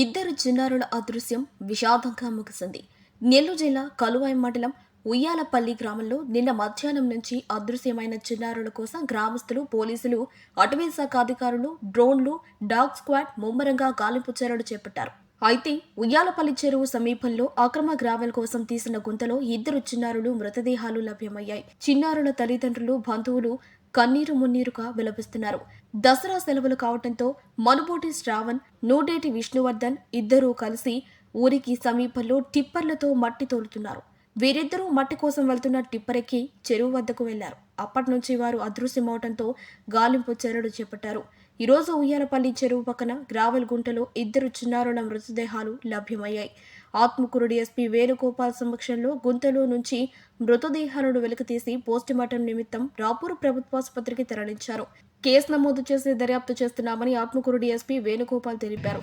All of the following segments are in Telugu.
ఇద్దరు చిన్నారుల అదృశ్యం విషాదంగా ముగిసింది. నెల్లూరు జిల్లా కలువాయి మండలం ఉయ్యాలపల్లి గ్రామంలో నిన్న మధ్యాహ్నం నుంచి అదృశ్యమైన చిన్నారుల కోసం గ్రామస్తులు పోలీసులు అటవీ శాఖ అధికారులు డ్రోన్లు డాగ్ స్క్వాడ్ ముమ్మరంగా గాలింపు చర్యలు చేపట్టారు. అయితే ఉయ్యాలపల్లి చెరువు సమీపంలో అక్రమ గ్రావెల్ కోసం తీసిన గుంతలో ఇద్దరు చిన్నారులు మృతదేహాలు లభ్యమయ్యాయి. చిన్నారుల తల్లిదండ్రులు బంధువులు కన్నీరు మున్నీరుగా విలపిస్తున్నారు. దసరా సెలవులు కావడంతో మనుబోటి శ్రావణ్ నూడేటి విష్ణువర్ధన్ ఇద్దరూ కలిసి ఊరికి సమీపంలో టిప్పర్లతో మట్టి తోలుతున్నారు. వీరిద్దరూ మట్టి కోసం వెళ్తున్న టిప్పరెక్కి చెరువు వద్దకు వెళ్ళారు. అప్పటి నుంచి వారు అదృశ్యమవడంతో గాలింపు చర్యలు చేపట్టారు. ఈరోజు ఉయ్యాలపల్లి చెరువు పక్కన గ్రావెల్ గుంటలో ఇద్దరు చిన్నారుల మృతదేహాలు లభ్యమయ్యాయి. ఆత్మకురుడి ఎస్పీ వేణుగోపాల్ సమక్షంలో గుంతలో నుంచి మృతదేహాలను వెలికితీసి పోస్టుమార్టం నిమిత్తం రాపూర్ ప్రభుత్వాసుపత్రికి తరలించారు. కేసు నమోదు చేసి దర్యాప్తు చేస్తున్నామని ఆత్మకూరుడి ఎస్పీ వేణుగోపాల్ తెలిపారు.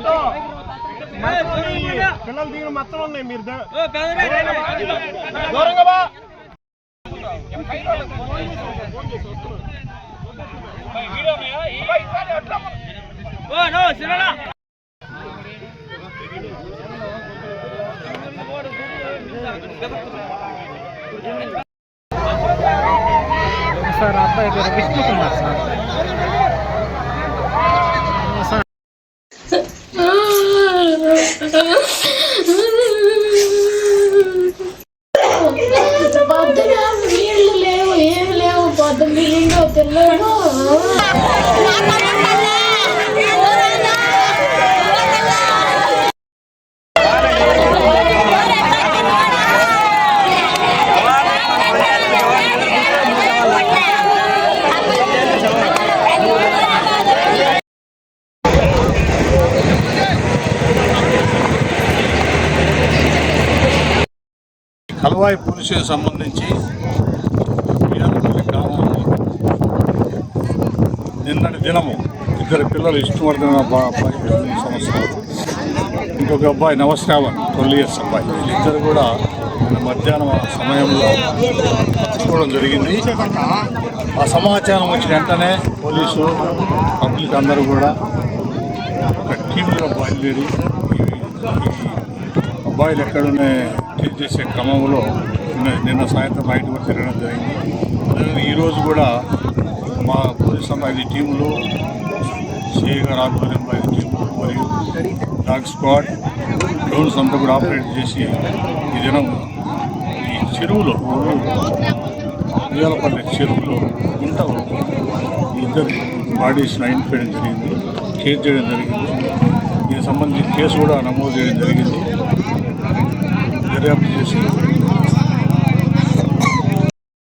మొత్తం పిల్లలు దిగిన మొత్తం ఉన్నాయి మీరు దూరంగా బా. సార్ అబ్బాయి గారు విష్ణుకుమార్ సార్ పొద్దున నీళ్లు లేవు ఏమి లేవు పొద్దున్న నీళ్ళు తిన్నాను కలవాయి పురుషుకు సంబంధించి గ్రామంలో నిన్నటి దినము ఇద్దరు పిల్లలు ఇష్టపడుతున్న అబ్బాయి ఎనిమిది సంవత్సరాలు ఇంకొక అబ్బాయి నవశ్రావణ్ ట్వెల్వ్ ఇయర్స్ అబ్బాయి. వీళ్ళిద్దరు కూడా మధ్యాహ్నం సమయంలో చూడడం జరిగింది. ఆ సమాచారం వచ్చిన వెంటనే పోలీసు పబ్లిక్ అందరూ కూడా ఒక టీంలో బయలుదేరి అబ్బాయిలు ఎక్కడున్నాయి చెక్ చేసే క్రమంలో నిన్న సాయంత్రం బయట కూడా తిరగడం జరిగింది. ఈరోజు కూడా మా పోలీస్ ఐదు టీంలో సిఐగారు ఆధ్వర్యంలో ఐదు టీములు మరియు డాగ్ స్క్వాడ్ డ్రోన్స్ అంతా కూడా ఆపరేట్ చేసి ఈ దినం ఈ చెరువులో ఉయ్యాలపల్లి చెరువులో గుంట ఇద్దరు బాడీస్ ఐడెంటిఫై చేయడం జరిగింది. కేసు చేయడం జరిగింది. దీనికి సంబంధించి కేసు కూడా నమోదు చేయడం జరిగింది. దర్యాప్తు చేసి